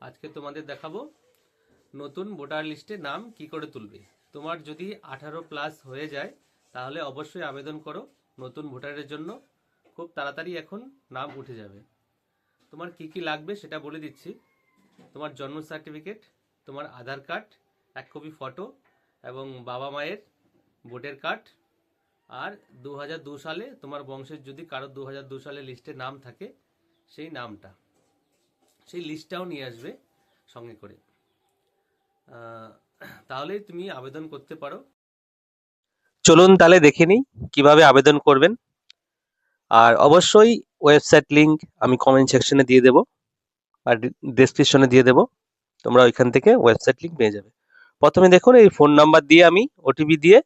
আজকে তোমাদের দেখাবো নতুন ভোটার লিস্টে নাম কি করে তুলবে। তোমার যদি আঠারো প্লাস হয়ে যায়, তাহলে অবশ্যই আবেদন করো নতুন ভোটারের জন্য। খুব তাড়াতাড়ি এখন নাম উঠে যাবে। তোমার কি কি লাগবে সেটা বলে দিচ্ছি। তোমার জন্ম সার্টিফিকেট, তোমার আধার কার্ড, এক কপি ফটো এবং বাবা মায়ের ভোটার কার্ড। আর দু সালে তোমার বংশের যদি কারও দু সালে লিস্টে নাম থাকে, সেই নামটা। সেই লিস্টটাও নিয়ে আসবে সঙ্গে করে। তাহলে তুমি আবেদন করতে পারো। চলুন তাহলে দেখে নিই কীভাবে আবেদন করবেন। আর অবশ্যই ওয়েবসাইট লিঙ্ক আমি কমেন্ট সেকশনে দিয়ে দেবো আর ডেসক্রিপশনে দিয়ে দেবো। তোমরা ওইখান থেকে ওয়েবসাইট লিঙ্ক পেয়ে যাবে। প্রথমে দেখুন, এই ফোন নাম্বার দিয়ে আমি ওটিপি দিয়ে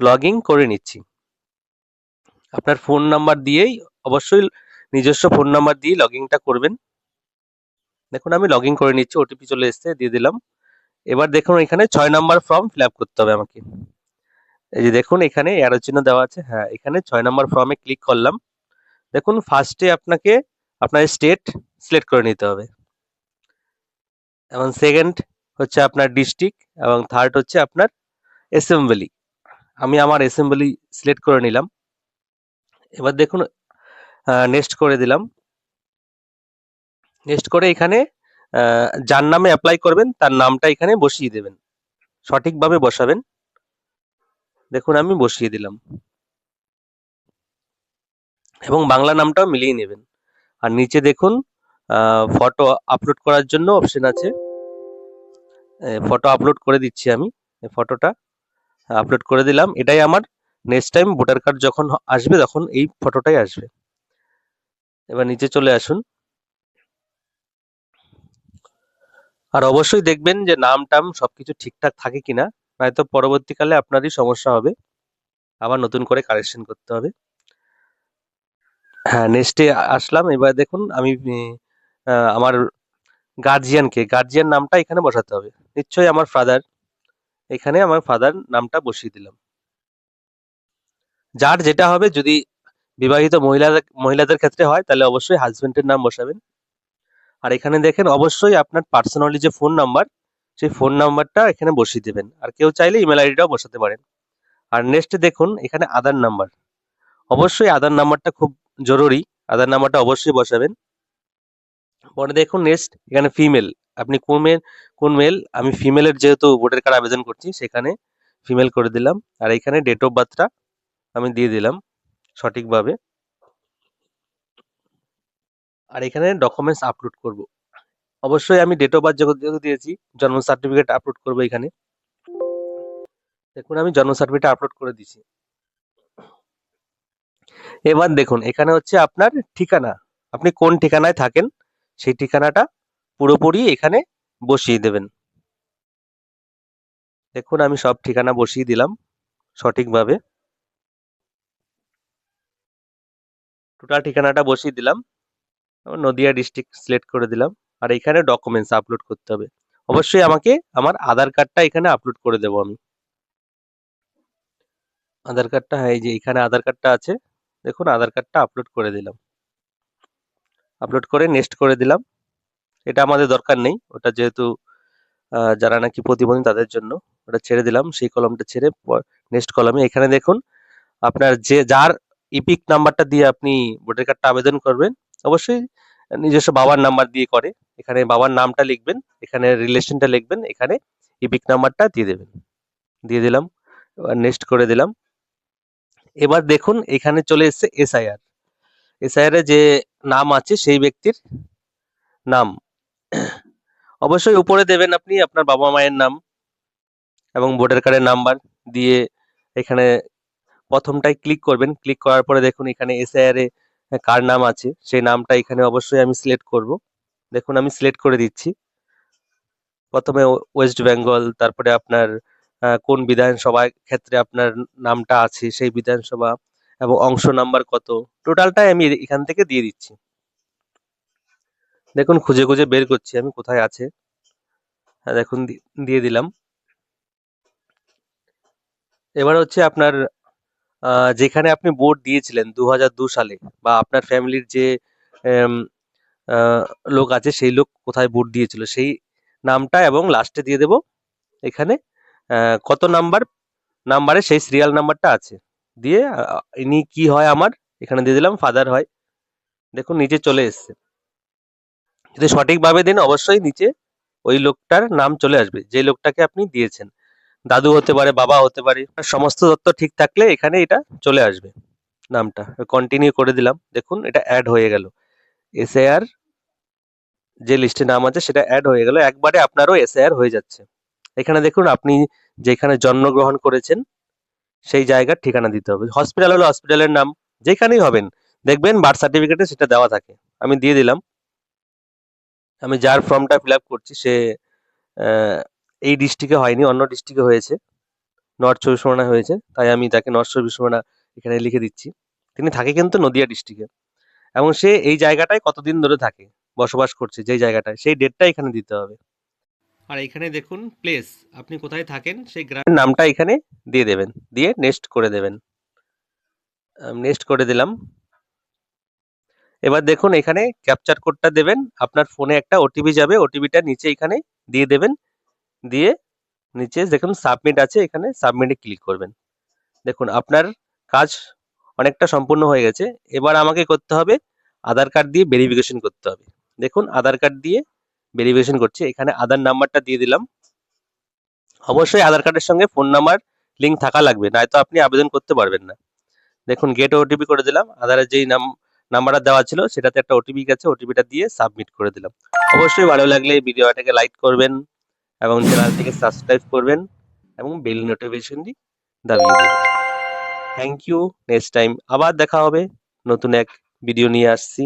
লগ করে নিচ্ছি। আপনার ফোন নাম্বার দিয়েই অবশ্যই নিজস্ব ফোন নাম্বার দিয়ে লগ করবেন। দেখুন, আমি লগ ইন করে নিচ্ছি ওটিপি চলে এসেছে, দিয়ে দিলাম। এবার দেখুন, এখানে ছয় নাম্বার ফর্ম ফিল করতে হবে আমাকে। এই যে দেখুন, এখানে অ্যারো চিহ্ন দেওয়া আছে। হ্যাঁ এখানে ছয় নাম্বার ফর্মে ক্লিক করলাম। দেখুন ফার্স্টে আপনাকে, আপনার স্টেট সিলেক্ট করে নিতে হবে। এবং সেকেন্ড হচ্ছে আপনার ডিস্ট্রিক্ট এবং থার্ড হচ্ছে আপনার অ্যাসেম্বলি আমি আমার অ্যাসেম্বলি সিলেক্ট করে নিলাম। এবার দেখুন নেক্সট করে দিলাম। নেক্সট করে এখানে যার নামে অ্যাপ্লাই করবেন, তার নামটা এখানে বসিয়ে দেবেন। সঠিকভাবে বসাবেন। দেখুন, আমি বসিয়ে দিলাম। এবং বাংলা নামটাও মিলিয়ে নেবেন। আর নিচে দেখুন ফটো আপলোড করার জন্য অপশন আছে। ফটো আপলোড করে দিচ্ছি আমি ফটোটা আপলোড করে দিলাম। এটাই আমার নেক্সট টাইম ভোটার কার্ড যখন আসবে, তখন এই ফটোটাই আসবে। এবার নিচে চলে আসুন। আর অবশ্যই দেখবেন যে নাম টাম সবকিছু ঠিকঠাক থাকে কিনা, নয়তো পরবর্তীকালে আপনারই সমস্যা হবে। আবার নতুন করে কারেকশন করতে হবে। হ্যাঁ নেক্সটে আসলাম। এবার দেখুন, আমি আমার গার্জিয়ানকে গার্জিয়ান নামটা এখানে বসাতে হবে। নিশ্চয়ই আমার ফাদার এখানে আমার ফাদার নামটা বসিয়ে দিলাম। যার যেটা হবে, যদি বিবাহিত মহিলাদের মহিলাদের ক্ষেত্রে হয়, তাহলে অবশ্যই হাজবেন্ডের নাম বসাবেন। আর এখানে দেখেন, অবশ্যই আপনার পার্সোনালি যে ফোন নাম্বার সেই ফোন নাম্বারটা এখানে বসিয়ে দেবেন। আর কেউ চাইলে ইমেল আইডিটাও বসাতে পারেন। আর নেক্সট দেখুন, এখানে আধার নাম্বার অবশ্যই আধার নাম্বারটা খুব জরুরি। আধার নাম্বারটা অবশ্যই বসাবেন। পরে দেখুন নেক্সট এখানে ফিমেল আপনি কোন মেল কোন মেল আমি ফিমেলের যেহেতু ভোটার কার্ড আবেদন করছি, সেখানে ফিমেল করে দিলাম। আর এখানে ডেট অফ বার্থটা আমি দিয়ে দিলাম সঠিকভাবে। আর এখানে ডকুমেন্টস আপলোড করব। অবশ্যই আমি ডেট অফ বার্থ যেহেতু দিয়েছি, জন্ম সার্টিফিকেট আপলোড করব এখানে। দেখুন, আমি জন্ম সার্টিফিকেট আপলোড করে দিয়েছি। এবার দেখুন, এখানে হচ্ছে আপনার ঠিকানা। আপনি কোন ঠিকানায় থাকেন, সেই ঠিকানাটা পুরোপুরি এখানে বসিয়ে দেবেন। দেখুন, আমি সব ঠিকানা বসিয়ে দিলাম সঠিকভাবে। টোটাল ঠিকানাটা বসিয়ে দিলাম। নদিয়া ডিস্ট্রিক্ট সিলেক্ট করে দিলাম। আর এখানে ডকুমেন্টস আপলোড করতে হবে। অবশ্যই আমাকে আমার আধার কার্ডটা এখানে আপলোড করে দেবো আমি। আধার কার্ডটা হ্যাঁ এই যে এখানে আধার কার্ডটা আছে, দেখুন আধার কার্ডটা আপলোড করে দিলাম। আপলোড করে নেক্সট করে দিলাম। এটা আমাদের দরকার নেই, ওটা যেহেতু যারা নাকি প্রতিবন্ধী তাদের জন্য, ওটা ছেড়ে দিলাম। সেই কলমটা ছেড়ে নেক্সট কলমে এখানে দেখুন, আপনার যে, যার ইপিক নাম্বারটা দিয়ে আপনি ভোটার কার্ডটা আবেদন করবেন। অবশ্যই নিজস্ব বাবার নাম্বার দিয়ে করে। এখানে বাবার নামটা লিখবেন, এখানে রিলেশনটা লিখবেন, এখানে ইপিক নাম্বারটা দিয়ে দেবেন। দিয়ে দিলাম নেক্সট করে দিলাম। এবার দেখুন, এখানে চলে এসেছে এসআইআর এসআইআর যে নাম আছে, সেই ব্যক্তির নাম। অবশ্যই উপরে দেবেন আপনি আপনার বাবা মায়ের নাম এবং ভোটার কার্ডের নাম্বার দিয়ে এখানে প্রথমটায় ক্লিক করবেন। ক্লিক করার পরে দেখুন এখানে এসআইআর এ কার নাম আছে। সেই নামটা এখানে অবশ্যই আমি সিলেক্ট করব। দেখুন আমি সিলেক্ট করে দিচ্ছি। প্রথমে ওয়ে- ওয়েস্ট বেঙ্গল তারপরে আপনার কোন বিধানসভার ক্ষেত্রে আপনার নামটা আছে, সেই বিধানসভা এবং অংশ নাম্বার কত। টোটালটাই আমি এখান থেকে দিয়ে দিচ্ছি। দেখুন খুঁজে খুঁজে বের করছি আমি কোথায় আছে। হ্যাঁ দেখুন দিয়ে দিলাম। এবার হচ্ছে আপনার যেখানে আপনি ভোট দিয়েছিলেন দু দু সালে বা আপনার ফ্যামিলির যে লোক আছে সেই লোক কোথায় ভোট দিয়েছিল সেই নামটা এবং লাস্টে দিয়ে দেব এখানে। কত নাম্বার নাম্বারে সেই সিরিয়াল নাম্বারটা আছে। দিয়ে ইনি কি হয় আমার? এখানে দিয়ে দিলাম ফাদার হয়। দেখুন, নিচে চলে এসছে। যদি সঠিকভাবে দিন, অবশ্যই নিচে ওই লোকটার নাম চলে আসবে। যে লোকটাকে আপনি দিয়েছেন। দাদু হতে পারে, বাবা হতে পারে, সমস্ত তথ্য ঠিক থাকলে এখানে এটা চলে আসবে, নামটা। কন্টিনিউ করে দিলাম। দেখুন, এটা অ্যাড হয়ে গেল। এসআইআর যে লিস্টে নাম আছে, সেটা অ্যাড হয়ে গেল। একবারে আপনারও এসআইআর হয়ে যাচ্ছে। এখানে দেখুন, আপনি যেখানে জন্মগ্রহণ করেছেন, সেই জায়গার ঠিকানা দিতে হবে। হসপিটাল হলে হসপিটালের নাম। যেখানেই হবেন, দেখবেন বার্থ সার্টিফিকেটে সেটা দেওয়া থাকে। আমি দিয়ে দিলাম। আমি যার ফর্মটা ফিল করছি, সে এই ডিস্ট্রিক্টে হয়নি অন্য ডিস্ট্রিক্টে হয়েছে। নর্থ চব্বিশ পরগনা হয়েছে তাই আমি তাকে নর্থ চব্বিশ পরগনা এখানে লিখে দিচ্ছি। তিনি থাকে কিন্তু নদিয়া ডিস্ট্রিক্টে এবং সে এই জায়গাটায় কতদিন ধরে থাকে বসবাস করছে যেই জায়গাটায় সেই ডেটটা এখানে দিতে হবে। আর এখানে দেখুন প্লেস আপনি কোথায় থাকেন সেই গ্রামের নামটা এখানে দিয়ে দেবেন দিয়ে নেক্সট করে দেবেন। নেক্সট করে দিলাম। এবার দেখুন এখানে ক্যাপচার কোডটা দেবেন আপনার ফোনে একটা ওটিপি যাবে ওটিপিটা নিচে এখানে দিয়ে দেবেন। দিয়ে নিচে দেখুন সাবমিট আছে, এখানে সাবমিটে ক্লিক করবেন। দেখুন, আপনার কাজ অনেকটা সম্পূর্ণ হয়ে গেছে। এবার আমাকে করতে হবে আধার কার্ড দিয়ে ভেরিফিকেশন করতে হবে। দেখুন, আধার কার্ড দিয়ে ভেরিফিকেশন করছি। এখানে আধার নাম্বারটা দিয়ে দিলাম। অবশ্যই আধার কার্ডের সঙ্গে ফোন নাম্বার লিঙ্ক থাকা লাগবে, নয়তো আপনি আবেদন করতে পারবেন না। দেখুন গেট ওটিপি করে দিলাম। আধারের যেই নাম নাম্বারটা দেওয়া ছিল, সেটাতে একটা ওটিপি গেছে। ওটিপিটা দিয়ে সাবমিট করে দিলাম। অবশ্যই ভালো লাগলে ভিডিওটাকে লাইক করবেন। এবং চ্যানেলটিকে সাবস্ক্রাইব করবেন এবং বেল নোটিফিকেশনটি দাবিয়ে দেবেন। থ্যাংক ইউ নেক্সট টাইম আবার দেখা হবে। নতুন এক ভিডিও নিয়ে আসছি।